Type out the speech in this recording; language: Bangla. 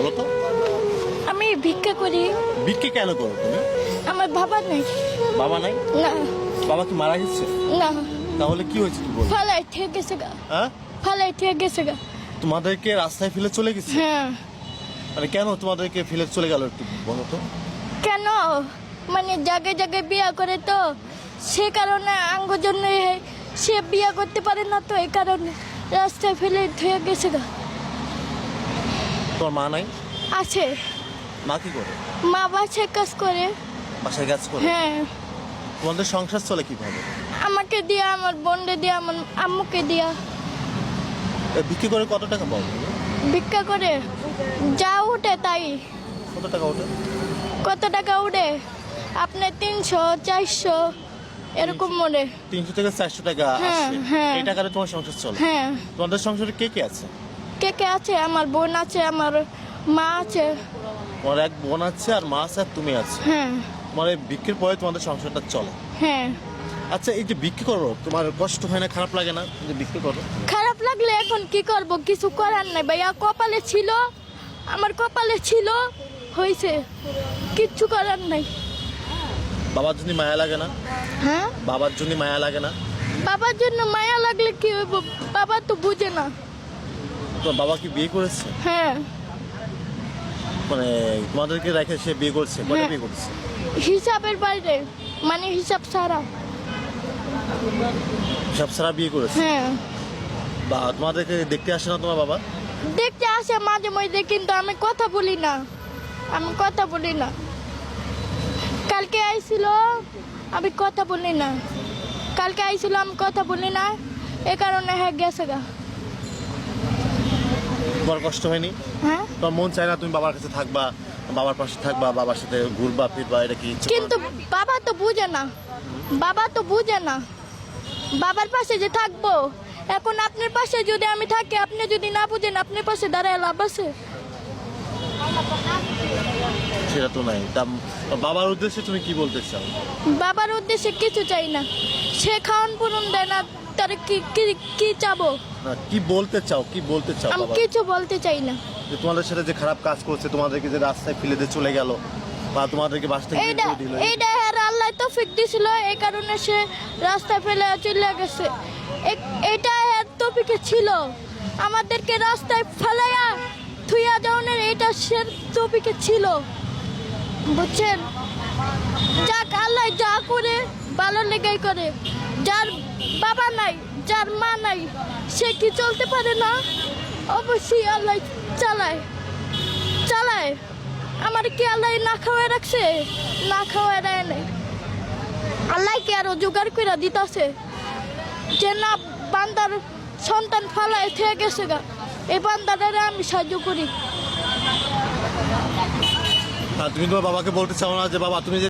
বলো তো আমি ভিক্ষা করি। বিক্রি কেন করো তুমি? আমার বাবা নেই। বাবা নাই? না। বাবা কি মারা গেছে? না। তাহলে কি হয়েছে তুই বল। ফালাই ঠিক গেছে গা। হ্যাঁ? ফালাই ঠিক গেছে গা। তোমাদেরকে রাস্তায় ফেলে চলে গেছে? হ্যাঁ। মানে কেন তোমাদেরকে ফেলে চলে গেল একটু বলো তো? কেন? মানে জায়গায় জায়গায় বিয়া করে তো। সে কারণে আঙ্গ জন্য সে বিয়া করতে পারে না তো এই কারণে রাস্তায় ফেলে ধুয়ে গেছে গা। তোমার মা নাই? আছে। মা কি করে? মা বাসায় কাজ করে। বাসায় কাজ করে? হ্যাঁ। তোমাদের সংসার চলে কীভাবে? আমাকে দিয়া আমার বোনকে দিয়া আমার আম্মুকে দিয়া। বিক্রি করে কত টাকা পাও? ভিক্ষা করে যা উঠে তাই। কত টাকা ওঠে? কত টাকা উঠে? আপনার তিনশো চারশো এরকম মনে তিনশো থেকে চারশো টাকা হ্যাঁ, হ্যাঁ। এই টাকাতে তোমার সংসার চলে। হ্যাঁ। তোমাদের সংসারে কে কে আছে? কে কে আছে? আমার বোন আছে আমার মা আছে। তোমার এক বোন আছে আর মা আছে আর তুমি আছে। হ্যাঁ। তোমার এই বিক্রির পরে তোমাদের সংসারটা চলে। হ্যাঁ। আচ্ছা এই যে বিক্রি করো তোমার কষ্ট হয় না খারাপ লাগে না? যে বিক্রি করো। খারাপ লাগলে এখন কি করব? কিছু করার নাই। ভাইয়া কপালে ছিল আমার কপালে ছিল হয়েছে কিচ্ছু করার নাই। বাবার জন্য মায়া লাগে না? হ্যাঁ? বাবার জন্য মায়া লাগে না? বাবার জন্য মায়া লাগলে কি হইব? বাবা তো বুঝে না। তোমার বাবা কি বিয়ে করেছে? হ্যাঁ। মানে তোমাদেরকে রেখে সে বিয়ে করছে? কয়টা হ্যাঁ। বিয়ে করছে? হিসাবের বাইরে। মানে হিসাব ছাড়া। সব সারা বিয়ে করেছে? হ্যাঁ। বা তোমাদেরকে দেখতে আসে না তোমার বাবা? দেখতে আসে মাঝে মধ্যে কিন্তু আমি কথা বলি না। আমি কথা বলি না। কালকে আইছিল আমি কথা বলি না। কালকে আইছিল আমি কথা বলি না। এ কারণে হ্যাঁ গেছে গা। তোমার কষ্ট হয়নি? হ্যাঁ। তোমার মন চায় না তুমি বাবার কাছে থাকবা বাবার পাশে থাকবা বাবার সাথে ঘুরবা ফিরবা এটা কি কিন্তু বাবা তো বুঝে না। বাবা তো বুঝে না। বাবার পাশে যে থাকব এখন আপনার পাশে যদি আমি থাকি আপনি যদি না বুঝেন আপনার পাশে দাঁড়ায় লাভ আছে? সেটা তো নাই। বাবার উদ্দেশ্যে তুমি কি বলতে চাও? বাবার উদ্দেশ্যে কিছু চাই না। সে খাওয়ান পূরণ দেয় না তার কি কি কি চাবো? না কি বলতে চাও কি বলতে চাও আমি বাবা? কিছু বলতে চাই না। যে তোমাদের সাথে যে খারাপ কাজ করছে তোমাদেরকে যে রাস্তায় ফেলে দিয়ে চলে গেল বা তোমাদেরকে বাস থেকে বের এইটা করে দিল এইটা হ্যাঁ আল্লাহ তো ফিক দিছিল এই কারণে সে রাস্তায় ফেলে চলে গেছে। এটা হ্যাঁ তপিকে ছিল। আমাদেরকে রাস্তায় ফেলাইয়া থুইয়া যাওয়ার এটা সে তপিকে ছিল। বুঝছেন? যাক, আল্লাহ যা করে, ভালো লেগেই করে। যার বাবা নাই, যার মা নাই, সে কি চলতে পারে না? অবশ্যই আল্লাহ চালায়। চালায়। আমার কি আল্লাহ না খাওয়ায় রাখছে? না খাওয়ায় দেয় নাই। আল্লাহ কি আরও জোগাড় করে দিতেছে? যে না, বান্দার সন্তান ফালায় থেকে গেছে গা। এই বান্দাটারে আমি সাহায্য করি। আর তুমি তোমার বাবাকে বলতে চাও না যে বাবা তুমি যে